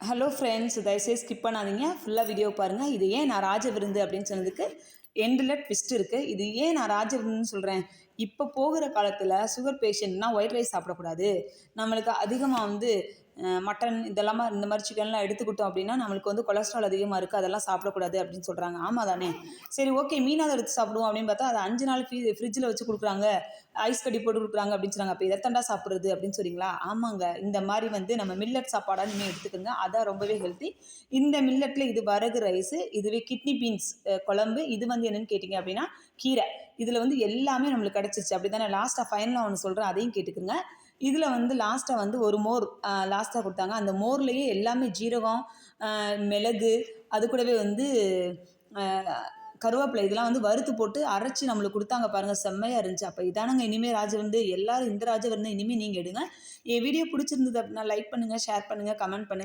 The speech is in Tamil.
ஹலோ ஃப்ரெண்ட்ஸ் தயவுசெய்து ஸ்கிப் பண்ணாதீங்க. ஃபுல்லாக வீடியோ பாருங்கள் இது ஏன் நான் ராஜ விருந்து அப்படின்னு சொன்னதுக்கு எண்டில் ட்விஸ்ட் இருக்குது இது ஏன் நான் ராஜ விருந்துன்னு சொல்கிறேன் இப்போ போகிற காலத்தில் சுகர் பேஷண்ட்னால் ஒயிட் ரைஸ் சாப்பிடக்கூடாது. நம்மளுக்கு அதிகமாக வந்து மட்டன் இதெல்லாம் இந்த மாதிரி சிக்கன்லாம் எடுத்துக்கிட்டோம் அப்படின்னா நம்மளுக்கு வந்து கொலஸ்ட்ரால் அதிகமாக இருக்குது அதெல்லாம் சாப்பிடக்கூடாது அப்படின்னு சொல்கிறாங்க ஆமாம் தானே? சரி ஓகே மீனாவது எடுத்து சாப்பிடுவோம் அப்படின்னு பார்த்தா அது அஞ்சு நாள் ஃப்ரீ ஃப்ரிட்ஜில் வச்சு கொடுக்குறாங்க. ஐஸ் கட்டி போட்டு கொடுக்குறாங்க அப்படின்னு சொன்னாங்க. அப்போ எத்தண்டா சாப்பிட்றது அப்படின்னு சொல்கிறீங்களா ஆமாங்க. இந்த மாதிரி வந்து நம்ம மில்லட் சாப்பாடாக நீங்கள் எடுத்துக்கோங்க. அதான் ரொம்பவே ஹெல்த்தி இந்த மில்லட்டில் இது வரகு ரைஸு இதுவே கிட்னி பீன்ஸ் குழம்பு இது வந்து என்னன்னு கேட்டிங்க அப்படின்னா கீரை. இதில் வந்து எல்லாமே நம்மளுக்கு கிடச்சிருச்சு. அப்படி தானே லாஸ்ட்டாக ஃபைனலாக ஒன்று சொல்கிறேன் அதையும் கேட்டுக்குங்க. இதில் வந்து லாஸ்ட்டாக வந்து ஒரு மோர் லாஸ்ட்டாக கொடுத்தாங்க. அந்த மோர்லேயே எல்லாமே ஜீரகம் மிளகு அது கூடவே வந்து கருவேப்பிலை இதெல்லாம் வந்து வறுத்து போட்டு அரைச்சி நம்மளுக்கு கொடுத்தாங்க பாருங்கள் செம்மையாக இருந்துச்சு. அப்போ இதானங்க இனிமேல் ராஜவிருந்து எல்லாரும் இந்த ராஜவிருந்து இனிமேல் நீங்கள் எடுங்க. என் வீடியோ பிடிச்சிருந்தது அப்படின்னா லைக் பண்ணுங்கள் ஷேர் பண்ணுங்கள் கமெண்ட் பண்ணுங்கள்